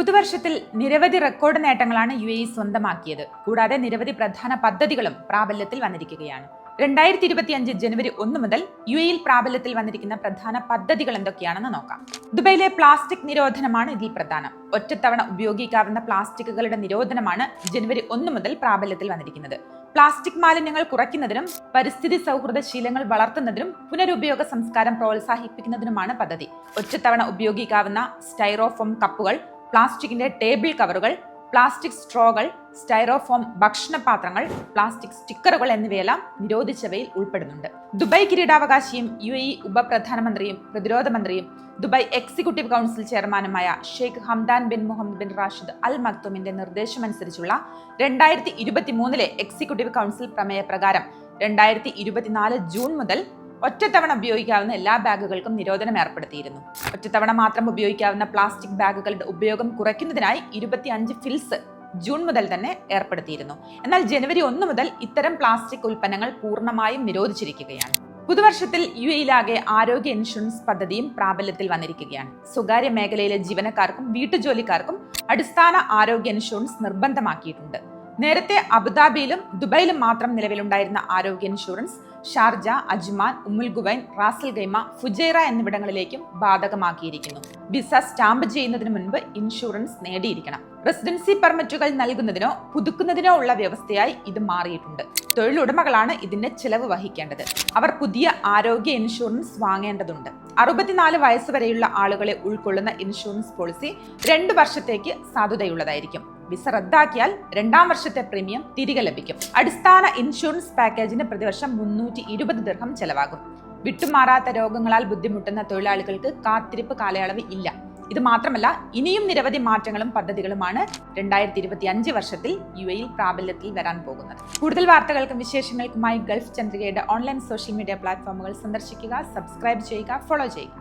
പുതുവർഷത്തിൽ നിരവധി റെക്കോർഡ് നേട്ടങ്ങളാണ് U A സ്വന്തമാക്കിയത്. കൂടാതെ നിരവധി പ്രധാന പദ്ധതികളും പ്രാബല്യത്തിൽ വന്നിരിക്കുകയാണ്. രണ്ടായിരത്തി ഇരുപത്തി അഞ്ച് ജനുവരി ഒന്ന് മുതൽ യു എയിൽ പ്രാബല്യത്തിൽ വന്നിരിക്കുന്ന പ്രധാന പദ്ധതികൾ എന്തൊക്കെയാണെന്ന് നോക്കാം. ദുബൈയിലെ പ്ലാസ്റ്റിക് നിരോധനമാണ് ഇതിൽ പ്രധാനം. ഒറ്റത്തവണ ഉപയോഗിക്കാവുന്ന പ്ലാസ്റ്റിക്കുകളുടെ നിരോധനമാണ് ജനുവരി ഒന്ന് മുതൽ പ്രാബല്യത്തിൽ വന്നിരിക്കുന്നത്. പ്ലാസ്റ്റിക് മാലിന്യങ്ങൾ കുറയ്ക്കുന്നതിനും പരിസ്ഥിതി സൗഹൃദ ശീലങ്ങൾ വളർത്തുന്നതിനും പുനരുപയോഗ സംസ്കാരം പ്രോത്സാഹിപ്പിക്കുന്നതിനുമാണ് പദ്ധതി. ഒറ്റത്തവണ ഉപയോഗിക്കാവുന്ന സ്റ്റൈറോഫോം കപ്പുകൾ പ്ലാസ്റ്റിക്കിന്റെ ടേബിൾ കവറുകൾ പ്ലാസ്റ്റിക് സ്ട്രോകൾ സ്റ്റൈറോഫോം ഭക്ഷണപാത്രങ്ങൾ പ്ലാസ്റ്റിക് സ്റ്റിക്കറുകൾ എന്നിവയെല്ലാം നിരോധിച്ചവയിൽ ഉൾപ്പെടുന്നുണ്ട്. ദുബായ് കിരീടാവകാശിയും യു എ ഉപപ്രധാനമന്ത്രിയും പ്രതിരോധ മന്ത്രിയും ദുബായ് എക്സിക്യൂട്ടീവ് കൗൺസിൽ ചെയർമാനുമായ Sheikh Hamdan bin Mohammed bin Rashid Al മക്തുമിന്റെ നിർദ്ദേശമനുസരിച്ചുള്ള രണ്ടായിരത്തി ഇരുപത്തി മൂന്നിലെ എക്സിക്യൂട്ടീവ് കൗൺസിൽ പ്രമേയ പ്രകാരം രണ്ടായിരത്തി ഇരുപത്തിനാല് ജൂൺ മുതൽ ഒറ്റത്തവണ ഉപയോഗിക്കാവുന്ന എല്ലാ ബാഗുകൾക്കും നിരോധനം ഏർപ്പെടുത്തിയിരുന്നു. ഒറ്റത്തവണ മാത്രം ഉപയോഗിക്കാവുന്ന പ്ലാസ്റ്റിക് ബാഗുകളുടെ ഉപയോഗം കുറയ്ക്കുന്നതിനായി ഇരുപത്തിയഞ്ച് ഫിൽസ് ജൂൺ മുതൽ തന്നെ ഏർപ്പെടുത്തിയിരുന്നു. എന്നാൽ ജനുവരി ഒന്ന് മുതൽ ഇത്തരം പ്ലാസ്റ്റിക് ഉൽപ്പന്നങ്ങൾ പൂർണമായും നിരോധിച്ചിരിക്കുകയാണ്. പുതുവർഷത്തിൽ യു എയിലാകെ ആരോഗ്യ ഇൻഷുറൻസ് പദ്ധതിയും പ്രാബല്യത്തിൽ വന്നിരിക്കുകയാണ്. സ്വകാര്യ മേഖലയിലെ ജീവനക്കാർക്കും വീട്ടുജോലിക്കാർക്കും അടിസ്ഥാന ആരോഗ്യ ഇൻഷുറൻസ് നിർബന്ധമാക്കിയിട്ടുണ്ട്. നേരത്തെ അബുദാബിയിലും ദുബൈയിലും മാത്രം നിലവിലുണ്ടായിരുന്ന ആരോഗ്യ insurance Sharjah Ajman Umm al Quwain Ras al Khaimah Fujairah എന്നിവിടങ്ങളിലേക്കും ബാധകമാക്കിയിരിക്കുന്നു. വിസ സ്റ്റാമ്പ് ചെയ്യുന്നതിന് മുൻപ് ഇൻഷുറൻസ് നേടിയിരിക്കണം. റെസിഡൻസി പെർമിറ്റുകൾ നൽകുന്നതിനോ പുതുക്കുന്നതിനോ ഉള്ള വ്യവസ്ഥയായി ഇത് മാറിയിട്ടുണ്ട്. തൊഴിലുടമകളാണ് ഇതിന്റെ ചിലവ് വഹിക്കേണ്ടത്. അവർ പുതിയ ആരോഗ്യ ഇൻഷുറൻസ് വാങ്ങേണ്ടതുണ്ട്. അറുപത്തിനാല് വയസ്സ് വരെയുള്ള ആളുകളെ ഉൾക്കൊള്ളുന്ന ഇൻഷുറൻസ് പോളിസി രണ്ട് വർഷത്തേക്ക് സാധുതയുള്ളതായിരിക്കും. വിസ റദ്ദാക്കിയാൽ രണ്ടാം വർഷത്തെ പ്രീമിയം തിരികെ ലഭിക്കും. അടിസ്ഥാന ഇൻഷുറൻസ് പാക്കേജിന് പ്രതിവർഷം മുന്നൂറ്റി ഇരുപത് ദീർഘം ചെലവാകും. വിട്ടുമാറാത്ത രോഗങ്ങളാൽ ബുദ്ധിമുട്ടുന്ന തൊഴിലാളികൾക്ക് കാത്തിരിപ്പ് കാലയളവ് ഇല്ല. ഇത് മാത്രമല്ല ഇനിയും നിരവധി മാറ്റങ്ങളും പദ്ധതികളുമാണ് രണ്ടായിരത്തി ഇരുപത്തി അഞ്ച് വർഷത്തിൽ യു എയിൽ പ്രാബല്യത്തിൽ വരാൻ പോകുന്നത്. കൂടുതൽ വാർത്തകൾക്കും വിശേഷങ്ങൾക്കുമായി ഗൾഫ് ചന്ദ്രികയുടെ ഓൺലൈൻ സോഷ്യൽ മീഡിയ പ്ലാറ്റ്ഫോമുകൾ സന്ദർശിക്കുക സബ്സ്ക്രൈബ് ചെയ്യുക ഫോളോ ചെയ്യുക.